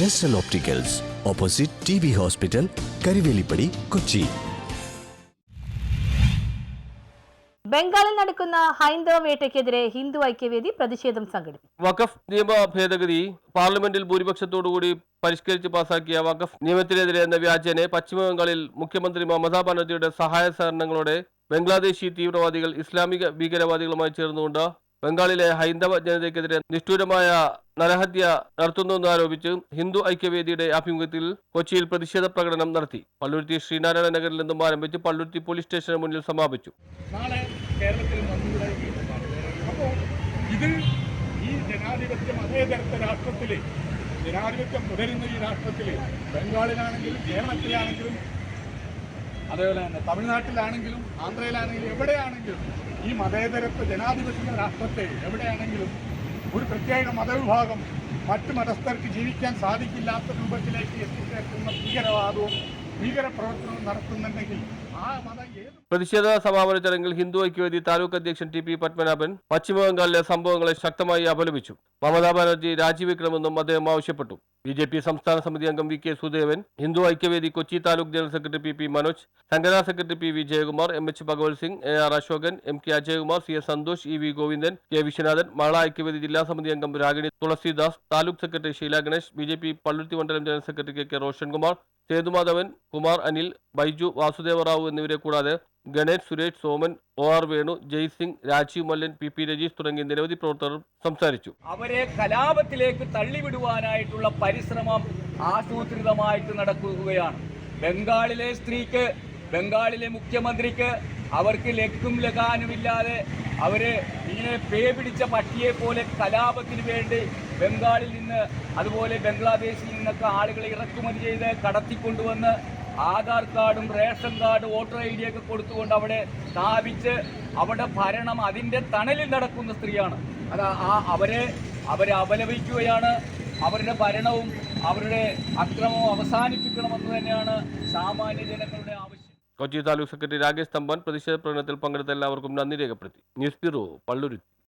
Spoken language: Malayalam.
ജസ്റ്റൽ opticals opposite T B hospital Karuvelippady Kochi ബംഗാളിൽ നടക്കുന്ന ഹൈന്ദവ വേട്ടയ്ക്കെതിരെ ഹിന്ദു ഐക്യവേദി പ്രതിഷേധം സംഘടിപ്പിച്ചു. വഖഫ് നിയമ ഭേദഗതി പാർലമെന്റിൽ ഭൂരിപക്ഷത്തോടുകൂടി പരിഷ്കരിച്ച് പാസാക്കിയ വഖഫ് നിയമത്തിനെതിരെ എന്ന വ്യാജേനെ പശ്ചിമബംഗാളിൽ മുഖ്യമന്ത്രി മമതാ ബാനർജിയുടെ സഹായ സഹകരണങ്ങളോടെ ബംഗ്ലാദേശി തീവ്രവാദികൾ ഇസ്ലാമിക ഭീകരവാദികളുമായി ചേർന്നുകൊണ്ട് ബംഗാളിലെ ഹൈന്ദവ ജനതയ്ക്കെതിരെ നിഷ്ഠൂരമായ നരഹത്യ നടത്തുന്നുവെന്ന് ആരോപിച്ച് ഹിന്ദു ഐക്യവേദിയുടെ ആഭിമുഖ്യത്തിൽ കൊച്ചിയിൽ പ്രതിഷേധ പ്രകടനം നടത്തി. പള്ളുരുത്തി ശ്രീനാരായണ നഗറിൽ നിന്നും ആരംഭിച്ച് പള്ളുരുത്തി പോലീസ് സ്റ്റേഷന് മുന്നിൽ സമാപിച്ചു. ഇത് ഈ ജനാധിപത്യം തുടരുന്ന ഈ രാഷ്ട്രത്തിൽ ബംഗാളിലാണെങ്കിലും കേരളത്തിലാണെങ്കിലും അതേപോലെ തന്നെ തമിഴ്നാട്ടിലാണെങ്കിലും ആന്ധ്രയിലാണെങ്കിലും എവിടെയാണെങ്കിലും ഈ മതേതരത്വ ജനാധിപത്യ രാഷ്ട്രത്തെ എവിടെയാണെങ്കിലും ഒരു പ്രത്യേക മതവിഭാഗം മറ്റു മതസ്ഥർക്ക് ജീവിക്കാൻ സാധിക്കില്ലാത്ത രൂപത്തിലേക്ക് എത്തിച്ചേർക്കുന്ന ഭീകരവാദവും പ്രതിഷേധ സമാപന ചടങ്ങിൽ ഹിന്ദു ഐക്യവേദി താലൂക്ക് അധ്യക്ഷൻ ടി പി പത്മനാഭൻ പശ്ചിമബംഗാളിലെ സംഭവങ്ങളെ ശക്തമായി അപലപിച്ചു. മമതാ ബാനർജി രാജിവെക്കണമെന്നും അദ്ദേഹം ആവശ്യപ്പെട്ടു. ബി ജെ പി സംസ്ഥാന സമിതി അംഗം V K Sudevan Hindu Aikyavedi Kochi taluk general secretary P P Manoj സംഘടനാ secretary P V Jayakumar M H Bhagavath Singh A R Ashokan M K Ajayakumar C S Santhosh E V Govindan K Viswanathan Mahila Aikyavedi ജില്ലാ സമിതി അംഗം Ragini Thulasidas taluk secretary Sheela Ganesh B J P Palluruthy മണ്ഡലം general secretary K K Roshankumar Sethumadhavan Kumar Anil Baiju Vasudevarao എന്നിവരെ കൂടാതെ Ganesh Suresh Soman O R Venu Jai Singh Rajeev Mallan P P Rajeesh തുടങ്ങിയ നിരവധി പ്രവർത്തകർ സംസാരിച്ചു. അവരെ കലാപത്തിലേക്ക് തള്ളിവിടുവാനായിട്ടുള്ള പരിശ്രമം ആസൂത്രിതമായിട്ട് നടക്കുകയാണ്. ബംഗാളിലെ സ്ത്രീക്ക് ബംഗാളിലെ മുഖ്യമന്ത്രിക്ക് അവർക്ക് ലക്കും ലഗാനുമില്ലാതെ അവർ ഇങ്ങനെ പേ പിടിച്ച പട്ടിയെ പോലെ കലാപത്തിന് വേണ്ടി ബംഗാളിൽ നിന്ന് അതുപോലെ ബംഗ്ലാദേശിൽ നിന്നൊക്കെ ആളുകളെ ഇറക്കുമതി ചെയ്ത് കടത്തിക്കൊണ്ടുവന്ന് ആധാർ കാർഡും റേഷൻ കാർഡും വോട്ടർ ഐ ഒക്കെ കൊടുത്തുകൊണ്ട് അവിടെ സ്ഥാപിച്ച് അവിടെ ഭരണം അതിന്റെ തണലിൽ നടക്കുന്ന സ്ത്രീയാണ്. അത് ആ അവരെ അവരെ അപലപിക്കുകയാണ്. അവരുടെ ഭരണവും അവരുടെ അക്രമവും അവസാനിപ്പിക്കണമെന്ന് തന്നെയാണ് സാമാന്യ ജനങ്ങളുടെ ആവശ്യം. കൊച്ചി താലൂക്ക് സെക്രട്ടറി രാകേഷ് തമ്പാൻ പ്രതിഷേധ പ്രകടനത്തിൽ പങ്കെടുത്ത എല്ലാവർക്കും നന്ദി രേഖപ്പെടുത്തി. News bureau Palluruthy.